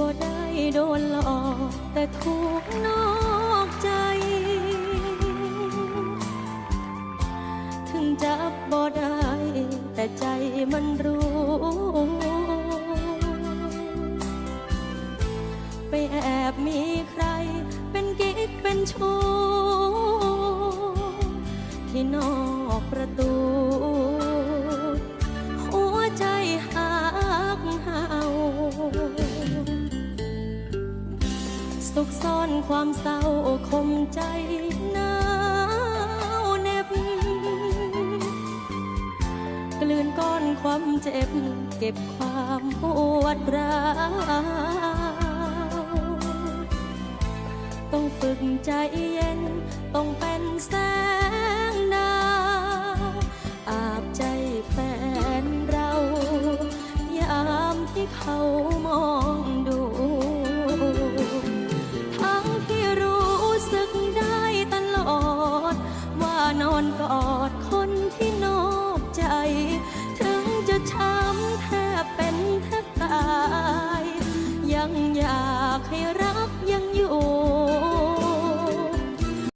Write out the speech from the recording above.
บ่ได้โดนหลอกแต่ถูกนอกใจ ถึงจับบ่ได้ แต่ใจมันรู้ ไปแอบมีใคร เป็นกิ๊กเป็นชู้ที่นอกประตู สุขซ่อนความเศร้าคมใจหนาวเหน็บ กลืนก้อนความเจ็บ เก็บความปวดร้าวต้องฝึกใจเย็น ต้องเป็นแสงดาวอาบใจแฟนเรา ยามที่เขา ช้ำแทบเป็นแทบตาย ยังอยากให้รัก